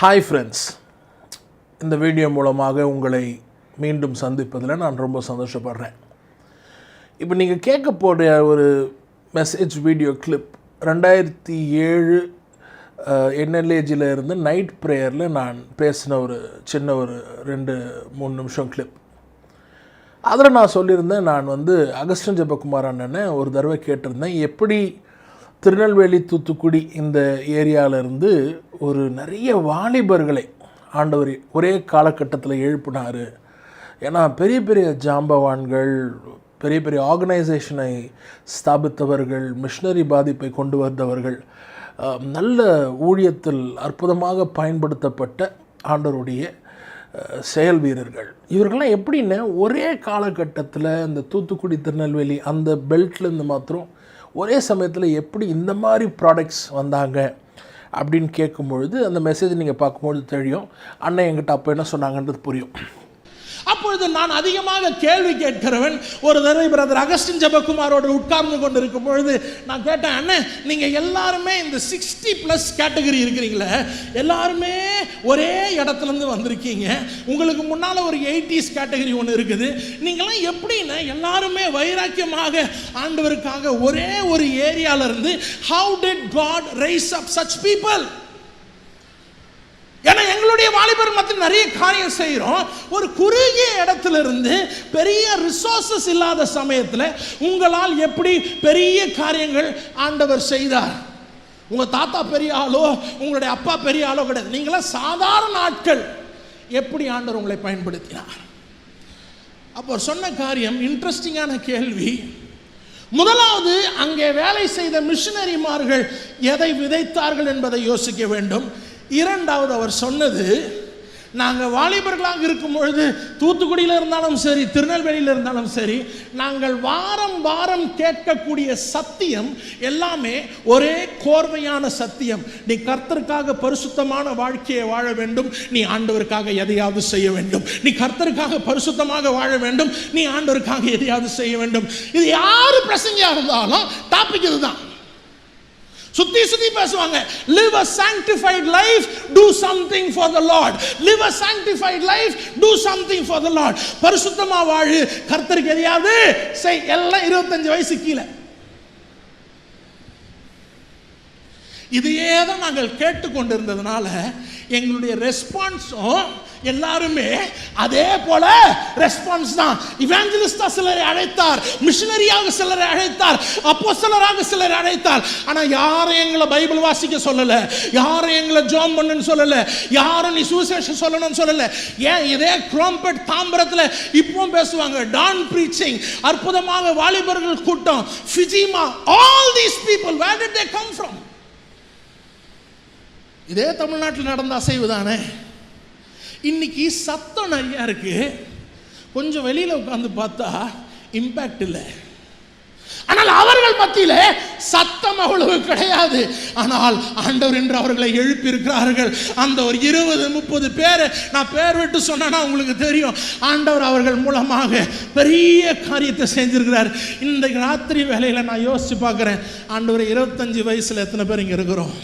Hi friends இந்த video மூலமாக உங்களை மீண்டும் சந்திப்பதில் நான் ரொம்ப சந்தோஷப்படுறேன். இப்போ நீங்கள் கேட்க போகிற ஒரு மெசேஜ் வீடியோ கிளிப் ரெண்டாயிரத்தி ஏழு என்எல்ஏஜியில் இருந்து நைட் ப்ரேயரில் நான் பேசின ஒரு சின்ன ஒரு ரெண்டு மூணு நிமிஷம் கிளிப் அதில் நான் சொல்லியிருந்தேன் நான் வந்து அகஸ்டன் ஜெபகுமார் அண்ணனை ஒரு தடவை கேட்டிருந்தேன். எப்படி திருநெல்வேலி தூத்துக்குடி இந்த ஏரியாவிலேருந்து ஒரு நிறைய வாலிபர்களை ஆண்டவர் ஒரே காலகட்டத்தில் எழுப்பினார். ஏன்னா பெரிய பெரிய ஜாம்பவான்கள் பெரிய பெரிய ஆர்கனைசேஷனை ஸ்தாபித்தவர்கள் மிஷினரி பாதிப்பை கொண்டு வந்தவர்கள் நல்ல ஊழியத்தில் அற்புதமாக பயன்படுத்தப்பட்ட ஆண்டவருடைய செயல் வீரர்கள். இவர்கள்லாம் எப்படின்னா ஒரே காலகட்டத்தில் இந்த தூத்துக்குடி திருநெல்வேலி அந்த பெல்ட்லேருந்து மாத்திரம் ஒரே சமயத்தில் எப்படி இந்த மாதிரி ப்ராடக்ட்ஸ் வந்தாங்க அப்படின்னு கேட்கும் பொழுது அந்த மெசேஜ் நீங்கள் பார்க்கும்பொழுது தெரியும். அண்ணன் எங்கிட்ட அப்போ என்ன சொன்னாங்கன்றது புரியும். அப்பொழுது நான் அதிகமாக கேள்வி கேட்கிறவன் ஒரு தடவை பிரதர் அகஸ்டின் ஜபகுமாரோடு உட்கார்ந்து கொண்டு இருக்கும் பொழுது நான் கேட்டேன் அண்ணன் நீங்கள் எல்லாருமே இந்த சிக்ஸ்டி ப்ளஸ் கேட்டகரி இருக்கிறீங்களே எல்லாருமே ஒரே இடத்துல இருந்து வந்திருக்கீங்க. உங்களுக்கு முன்னால் ஒரு எயிட்டிஸ் கேட்டகரி ஒன்று இருக்குது. நீங்களாம் எப்படின்னா எல்லாருமே வைராக்கியமாக ஆண்டவருக்காக ஒரே ஒரு ஏரியாவிலிருந்து how did God raise up such people ஏன்னா எங்களுடைய வாலிபர் மத்தியில் நிறைய காரியம் செய்கிறோம் ஒரு குறுகிய இடத்துல இருந்து பெரிய ரிசோர்சஸ் இல்லாத சமயத்தில் உங்களால் எப்படி பெரிய காரியங்கள் ஆண்டவர் செய்தார். உங்கள் தாத்தா பெரிய ஆளோ உங்களுடைய அப்பா பெரிய ஆளோ கிடையாது. நீங்களாம் சாதாரண ஆட்கள். எப்படி ஆண்டவர் உங்களை பயன்படுத்தினார்? அப்போ சொன்ன காரியம் இன்ட்ரெஸ்டிங்கான கேள்வி. முதலாவது அங்கே வேலை செய்த மிஷினரிமார்கள் எதை விதைத்தார்கள் என்பதை யோசிக்க வேண்டும். இரண்டாவது அவர் சொன்னது நாங்கள் வாலிபர்களாக இருக்கும் பொழுது தூத்துக்குடியில் இருந்தாலும் சரி திருநெல்வேலியில் இருந்தாலும் சரி நாங்கள் வாரம் வாரம் கேட்கக்கூடிய சத்தியம் எல்லாமே ஒரே கோர்வையான சத்தியம். நீ கர்த்தருக்காக பரிசுத்தமான வாழ்க்கையை வாழ வேண்டும். நீ ஆண்டவருக்காக எதையாவது செய்ய வேண்டும். நீ கர்த்தருக்காக பரிசுத்தமாக வாழ வேண்டும். நீ ஆண்டவருக்காக எதையாவது செய்ய வேண்டும். இது யார் பிரசங்கியாக இருந்தாலும் டாபிக் இதுதான். சுத்தி சுத்தி பேசுவாங்க. Live a sanctified life do something for the Lord live a sanctified life do something for the Lord பரிசுத்தமா வாழு. கர்த்தருக்கு எதையாவது செய் எல்லாம் இருபத்தஞ்சு வயசு கீழே. இதையே தான் நாங்கள் கேட்டுக்கொண்டிருந்ததுனால எங்களுடைய ரெஸ்பான்ஸும் எல்லாருமே அதே போல ரெஸ்பான்ஸ் தான். இவாஞ்சலிஸ்டா சிலரை அழைத்தார் மிஷினரியாக சிலரை அழைத்தார் அப்போஸ்தலராக சிலரை அழைத்தார். ஆனா யாரும் எங்களை பைபிள் வாசிக்க சொல்லல. யாரும் எங்களை ஜோம் பண்ணுன்னு சொல்லல. யாரும் நீ சுவிசேஷம் சொல்லணும்னு சொல்லல. ஏன்? இதே குரோம்பெட் தாம்பரத்துல இப்பவும் பேசுவாங்க டான் ப்ரீச்சிங் அற்புதமாக வாலிபர்கள் கூட்டம். ஃபிஜிமா all these people where did they come from இதே தமிழ்நாட்டில் நடந்த அசைவு தானே இன்னைக்கு சத்தம் நிறையா இருக்கு. கொஞ்சம் வெளியில் உட்காந்து பார்த்தா இம்பேக்ட் இல்லை. ஆனால் அவர்கள் மத்தியில சத்தம் அவ்வளவு கிடையாது. ஆனால் ஆண்டவர் என்று அவர்களை எழுப்பியிருக்கிறார்கள். அந்த ஒரு இருபது முப்பது பேர் நான் பேர் விட்டு சொன்னா உங்களுக்கு தெரியும். ஆண்டவர் அவர்கள் மூலமாக பெரிய காரியத்தை செஞ்சிருக்கிறார். இந்த ராத்திரி வேலையில நான் யோசிச்சு பார்க்குறேன். ஆண்டவர் இருபத்தஞ்சு வயசுல எத்தனை பேர் இங்க இருக்கிறோம்?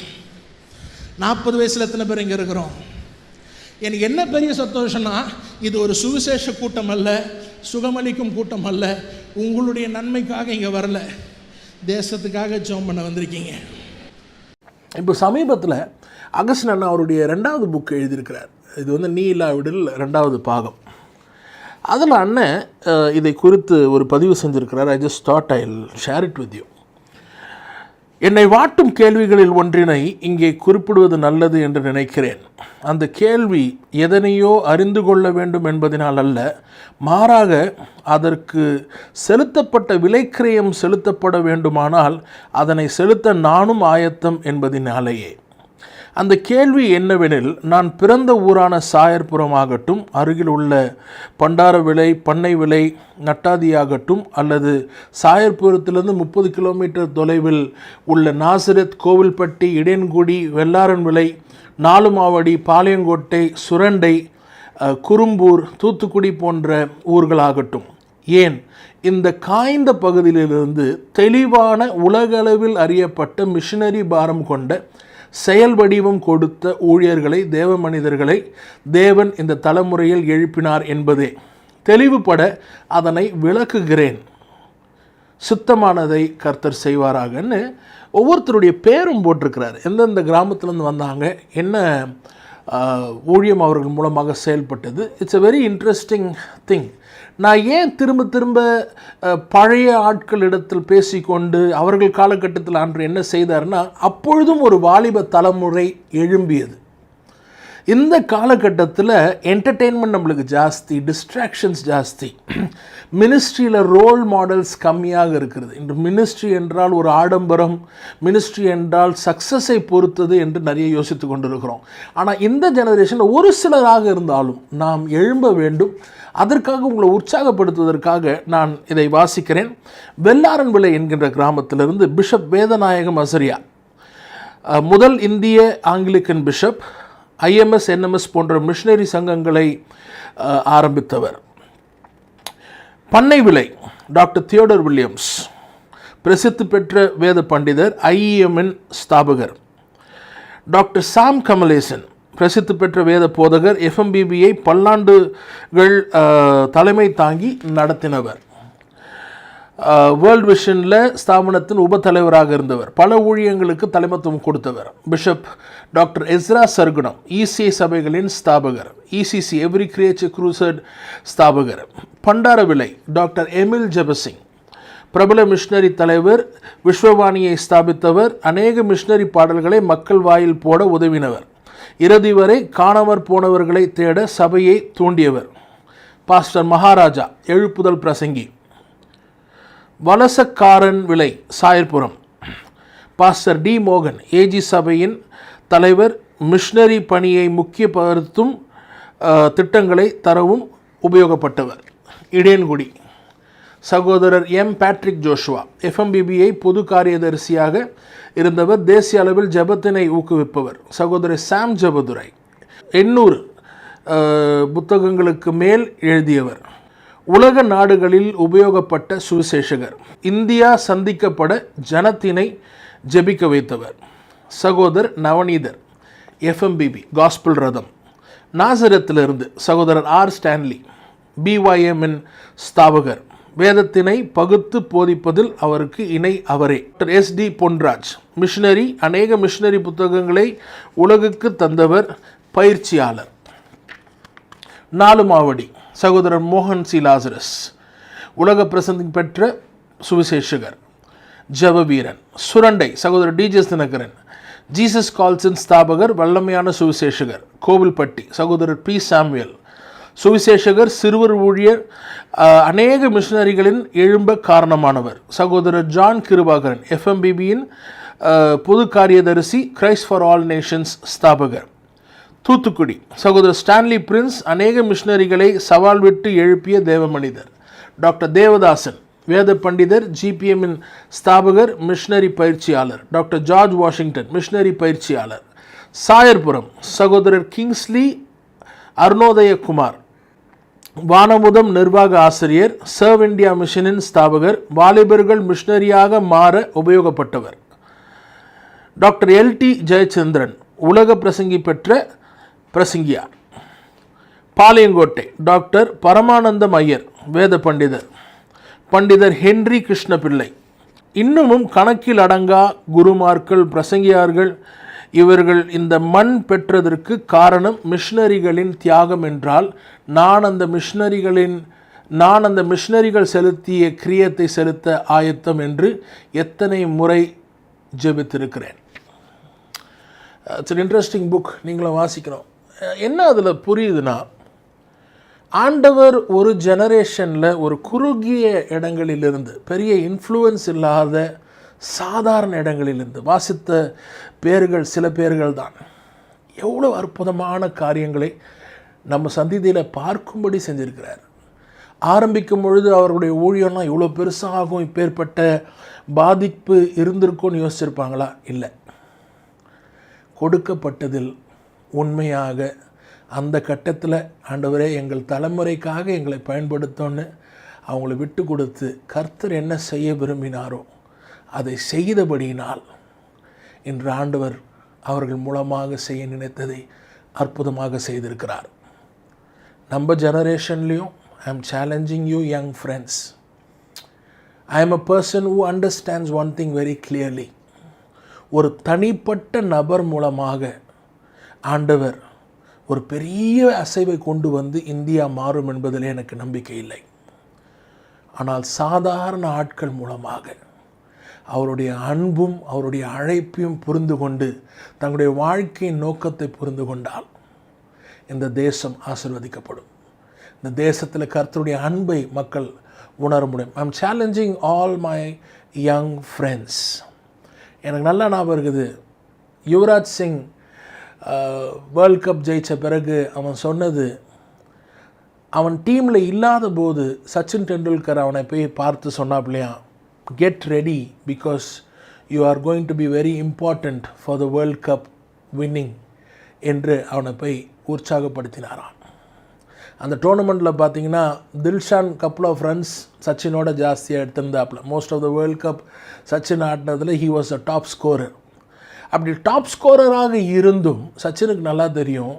நாற்பது வயசுல எத்தனை பேர் இங்க இருக்கிறோம்? எனக்கு என்ன பெரிய சந்தோஷம்னா இது ஒரு சுவிசேஷ கூட்டம் அல்ல சுகமளிக்கும் கூட்டம் அல்ல உங்களுடைய நன்மைக்காக இங்கே வரல தேசத்துக்காக ஜோம் பண்ண வந்திருக்கீங்க. இப்போ சமீபத்தில் அகஸ்ட் அண்ணா அவருடைய ரெண்டாவது புக் எழுதியிருக்கிறார். இது வந்து நீ இல்லாவிடில் ரெண்டாவது பாகம். அதில் அண்ணன் இதை குறித்து ஒரு பதிவு செஞ்சுருக்கிறார். I just thought I share it with you என்னை வாட்டும் கேள்விகளில் ஒன்றினை இங்கே குறிப்பிடுவது நல்லது என்று நினைக்கிறேன். அந்த கேள்வி எதனையோ அறிந்து கொள்ள வேண்டும் என்பதனால் அல்ல மாறாக அதற்கு செலுத்தப்பட்ட விலைக்கிரயம் செலுத்தப்பட வேண்டுமானால் அதனை செலுத்த நானும் ஆயத்தம் என்பதினாலேயே. அந்த கேள்வி என்னவெனில் நான் பிறந்த ஊரான சாயர்புரமாகட்டும் அருகில் உள்ள பண்டார விலை பண்ணை விலை நட்டாதியாகட்டும் அல்லது சாயர்புரத்திலிருந்து முப்பது கிலோமீட்டர் தொலைவில் உள்ள நாசரத் கோவில்பட்டி இடையன்குடி வெள்ளாரன் விலை நாலுமாவடி பாளையங்கோட்டை சுரண்டை குறும்பூர் தூத்துக்குடி போன்ற ஊர்களாகட்டும். ஏன்? இந்த காய்ந்த பகுதியிலிருந்து தெளிவான உலகளவில் அறியப்பட்ட மிஷினரி பாரம் கொண்ட செயல் வடிவம் கொடுத்த ஊழியர்களை தேவ மனிதர்களை தேவன் இந்த தலைமுறையில் எழுப்பினார் என்பதே. தெளிவுபட அதனை விளக்குகிறேன். சுத்தமானதை கர்த்தர் செய்வாராகன்னு ஒவ்வொருத்தருடைய பேரும் போட்டிருக்கிறார். எந்தெந்த கிராமத்துலேருந்து வந்தாங்க என்ன ஊழியம் அவர்கள் மூலமாக செயல்பட்டது. It's a very interesting thing நான் ஏன் திரும்ப திரும்ப பழைய ஆட்களிடத்தில் பேசிக்கொண்டு அவர்கள் காலகட்டத்தில் அன்று என்ன செய்தார்னா அப்பொழுதும் ஒரு வாலிப தலைமுறை எழும்பியது. இந்த காலகட்டத்தில் என்டர்டெயின்மெண்ட் நம்மளுக்கு ஜாஸ்தி டிஸ்ட்ராக்ஷன்ஸ் ஜாஸ்தி. மினிஸ்ட்ரியில் ரோல் மாடல்ஸ் கம்மியாக இருக்கிறது இன்று மினிஸ்ட்ரி என்றால் ஒரு ஆடம்பரம் மினிஸ்ட்ரி என்றால் சக்ஸஸை பொறுத்தது என்று நிறைய யோசித்து கொண்டிருக்கிறோம். ஆனால் இந்த ஜெனரேஷனில் ஒரு சிலராக இருந்தாலும் நாம் எழும்ப வேண்டும். அதற்காக உங்களை உற்சாகப்படுத்துவதற்காக நான் இதை வாசிக்கிறேன். வெள்ளாரன் விளை என்கின்ற கிராமத்திலிருந்து பிஷப் வேதநாயகம் அசரியா. முதல் இந்திய ஆங்கிலிக்கன் பிஷப் ஐஎம்எஸ் என்எம்எஸ் போன்ற மிஷினரி சங்கங்களை ஆரம்பித்தவர். பண்ணை விலை டாக்டர் தியோடர் வில்லியம்ஸ் பிரசித்தி பெற்ற வேத பண்டிதர் ஐஇஎம்மின் ஸ்தாபகர். டாக்டர் சாம் கமலேசன் பிரசித்தி பெற்ற வேத போதகர் எஃப்எம்பிபியை பல்லாண்டுகள் தலைமை தாங்கி நடத்தினவர். வேர்ல்ட் விஷனில் ஸ்தாபனத்தின் உபத்தலைவராக இருந்தவர். பல ஊழியங்களுக்கு தலைமத்துவம் கொடுத்தவர். Bishop doctor Ezra Sargunam ECI சபைகளின் ஸ்தாபகர். இசிசி எவ்ரி கிரியேச்சர் குரூசட் ஸ்தாபகர். பண்டாரவிலை டாக்டர் எமில் ஜெபசிங் பிரபல மிஷினரி தலைவர் விஸ்வவாணியை ஸ்தாபித்தவர் அநேக மிஷினரி பாடல்களை மக்கள் வாயில் போட உதவினவர். இறுதி வரை காணவர் போனவர்களை தேட சபையை தூண்டியவர். பாஸ்டர் மகாராஜா எழுப்புதல் பிரசங்கி. வலசக்காரன் விலை சாயர்புரம். பாஸ்டர் டி மோகன் ஏஜி சபையின் தலைவர் மிஷனரி பணியை முக்கியப்படுத்தும் திட்டங்களை தரவும் உபயோகப்பட்டவர். இடையன்குடி. சகோதரர் எம். பேட்ரிக் ஜோஷுவா எஃப்எம்பிபிஐ பொது காரியதரிசியாக இருந்தவர் தேசிய அளவில் ஜெபத்தினை ஊக்குவிப்பவர். சகோதரர் சாம் ஜபதுரை எண்ணூறு புத்தகங்களுக்கு மேல் எழுதியவர். உலக நாடுகளில் உபயோகப்பட்ட சுவிசேஷகர். இந்தியா சந்திக்கப்பட ஜனத்தினை ஜெபிக்க வைத்தவர். சகோதரர் நவநீதர் எஃப்எம்பிபி காஸ்பிள் ரதம். நாசரத்திலிருந்து சகோதரர் ஆர். ஸ்டான்லி பிஒய்எம்மின் ஸ்தாபகர். வேதத்தினை பகுத்து போதிப்பதில் அவருக்கு இணை அவரே. எஸ். டி. பொன்ராஜ் மிஷினரி அநேக மிஷினரி புத்தகங்களை உலகுக்கு தந்தவர் பயிற்சியாளர். நாலு மாவடி சகோதரர் மோகன் சி. லாசரஸ் உலக பிரசந்தி பெற்ற சுவிசேஷகர் ஜபவீரன் சுரண்டை சகோதரர் D G S Dhinakaran Jesus Calls ஸ்தாபகர் வல்லமையான சுவிசேஷகர் கோவில்பட்டி சகோதரர் பி. சாமுவேல் சுவிசேஷகர் சிறுவர் ஊழியர் அநேக மிஷனரிகளின் எழும்ப காரணமானவர் சகோதரர் ஜான் கிருபாகரன் எஃப்எம்பிபியின் பொது காரியதரிசி கிரைஸ்ட் ஃபார் ஆல் நேஷன்ஸ் ஸ்தாபகர். தூத்துக்குடி. சகோதரர் ஸ்டான்லி பிரின்ஸ் அநேக மிஷினரிகளை சவால் விட்டு எழுப்பிய தேவ மனிதர் டாக்டர் தேவதாசன் வேத பண்டிதர் ஜிபிஎம்மின் ஸ்தாபகர் மிஷினரி பயிற்சியாளர். டாக்டர் ஜார்ஜ் வாஷிங்டன் மிஷினரி பயிற்சியாளர். சாயர்புரம் சகோதரர் கிங்ஸ்லி அருணோதயகுமார் வானமுதம் நிர்வாக ஆசிரியர் சர்வ் இந்தியா மிஷனின் ஸ்தாபகர் வாலிபர்கள் மிஷினரியாக மாற உபயோகப்பட்டவர். டாக்டர் எல்டி ஜெயச்சந்திரன் உலக பிரசங்கி பெற்ற பிரசங்கியார் பாளையங்கோட்டை டாக்டர் பரமானந்தம் ஐயர் வேத பண்டிதர். பண்டிதர் ஹென்றி கிருஷ்ணபிள்ளை. இன்னமும் கணக்கில் அடங்கா குருமார்கள் பிரசங்கியார்கள் இவர்கள் இந்த மண் பெற்றதற்கு காரணம் மிஷினரிகளின் தியாகம் என்றால் நான் அந்த மிஷினரிகளின் நான் அந்த மிஷினரிகள் செலுத்திய கிரியத்தை செலுத்த ஆயத்தம் என்று எத்தனை முறை ஜெபித்திருக்கிறேன். இட்ஸ் இன்ட்ரெஸ்டிங் புக் நீங்களும் வாசிக்கணும். என்ன அதில் புரியுதுன்னா ஆண்டவர் ஒரு ஜெனரேஷனில் ஒரு குறுகிய இடங்களிலிருந்து பெரிய இன்ஃப்ளூயன்ஸ் இல்லாத சாதாரண இடங்களிலிருந்து வாசித்த பேர்கள் சில பேர்கள் தான் எவ்வளோ அற்புதமான காரியங்களை நம்ம சந்திதியில் பார்க்கும்படி செஞ்சிருக்கிறார். ஆரம்பிக்கும் பொழுது அவருடைய ஊழியம்லாம் இவ்வளோ பெருசாகும் இப்பேற்பட்ட பாதிப்பு இருந்திருக்கும்னு யோசிச்சிருப்பாங்களா? இல்லை. கொடுக்கப்பட்டதில் உண்மையாக அந்த கட்டத்தில் ஆண்டவரே எங்கள் தலைமுறைக்காக எங்களை பயன்படுத்தோன்னு அவங்கள விட்டு கொடுத்து கர்த்தர் என்ன செய்ய விரும்பினாரோ அதை செய்தபடியினால் இன்று ஆண்டவர் அவர்கள் மூலமாக செய்ய நினைத்ததை அற்புதமாக செய்திருக்கிறார். நம்ம ஜெனரேஷன்லேயும் I am challenging you young friends I am a person who understands one thing very clearly ஒரு தனிப்பட்ட நபர் மூலமாக ஆண்டவர் ஒரு பெரிய அசைவை கொண்டு வந்து இந்தியா மாறும் என்பதில் எனக்கு நம்பிக்கை இல்லை. ஆனால் சாதாரண ஆட்கள் மூலமாக அவருடைய அன்பும் அவருடைய அழைப்பையும் புரிந்து கொண்டு தங்களுடைய வாழ்க்கையின் நோக்கத்தை புரிந்து கொண்டால் இந்த தேசம் ஆசிர்வதிக்கப்படும். இந்த தேசத்தில் கர்த்தருடைய அன்பை மக்கள் உணர முடியும். I'm challenging all my young friends எனக்கு நல்லா ஞாபகம் இருக்குது. யுவராஜ் சிங் வேர்ல்ட் கப் ஜெயித்த பிறகு அவன் சொன்னது அவன் டீமில் இல்லாத போது சச்சின் டெண்டுல்கர் அவனை போய் பார்த்து சொன்னாப்லையா get ready because you are going to be very important for the world cup winning என்று அவனை போய் உற்சாகப்படுத்தினாராம். அந்த டோர்னமெண்ட்டில் பார்த்தீங்கன்னா தில்ஷான் கப்புள் ஆஃப் ரன்ஸ் சச்சினோட ஜாஸ்தியாக எடுத்திருந்தாப்புல. Most of the world cup Sachin ஆடினதில் he was a top scorer அப்படி டாப் ஸ்கோரராக இருந்தும் சச்சினுக்கு நல்லா தெரியும்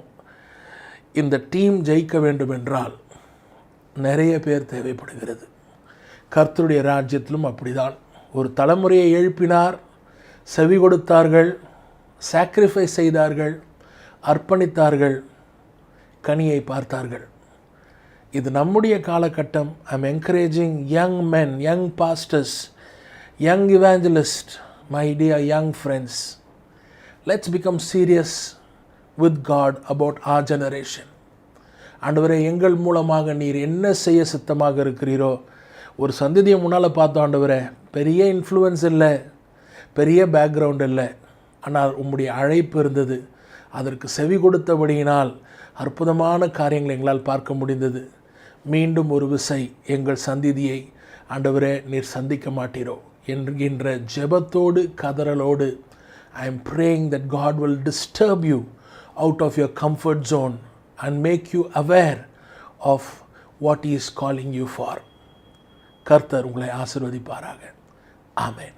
இந்த டீம் ஜெயிக்க வேண்டும் என்றால் நிறைய பேர் தேவைப்படுகிறது. கர்த்தருடைய ராஜ்யத்திலும் அப்படிதான். ஒரு தலைமுறையை எழுப்பினார் செவி கொடுத்தார்கள் சாக்ரிஃபைஸ் செய்தார்கள் அர்ப்பணித்தார்கள் கனியை பார்த்தார்கள். இது நம்முடைய காலகட்டம். I'm encouraging young men young pastors young evangelist my dear young friends let's become serious with God about our generation ஆண்டவரே எங்கள் மூலமாக நீர் என்ன செய்ய சித்தமாக இருக்கிறீரோ ஒரு சந்ததியை முன்னால் பார்த்தோம் ஆண்டவரே பெரிய இன்ஃப்ளூயன்ஸ் இல்லை பெரிய பேக்ரவுண்ட் இல்லை ஆனால் உம்முடைய அழைப்பு இருந்தது. அதற்கு செவி கொடுத்தபடியினால் அற்புதமான காரியங்களை எங்களால் பார்க்க முடிந்தது. மீண்டும் ஒரு விசை எங்கள் சந்திதியை ஆண்டவரே நீர் சந்திக்க மாட்டீரோ என்கின்ற ஜெபத்தோடு கதறலோடு I am praying that God will disturb you out of your comfort zone and make you aware of what is calling you for கர்த்தர் உங்களை ஆசிர்வதிப்பாராக ஆமென்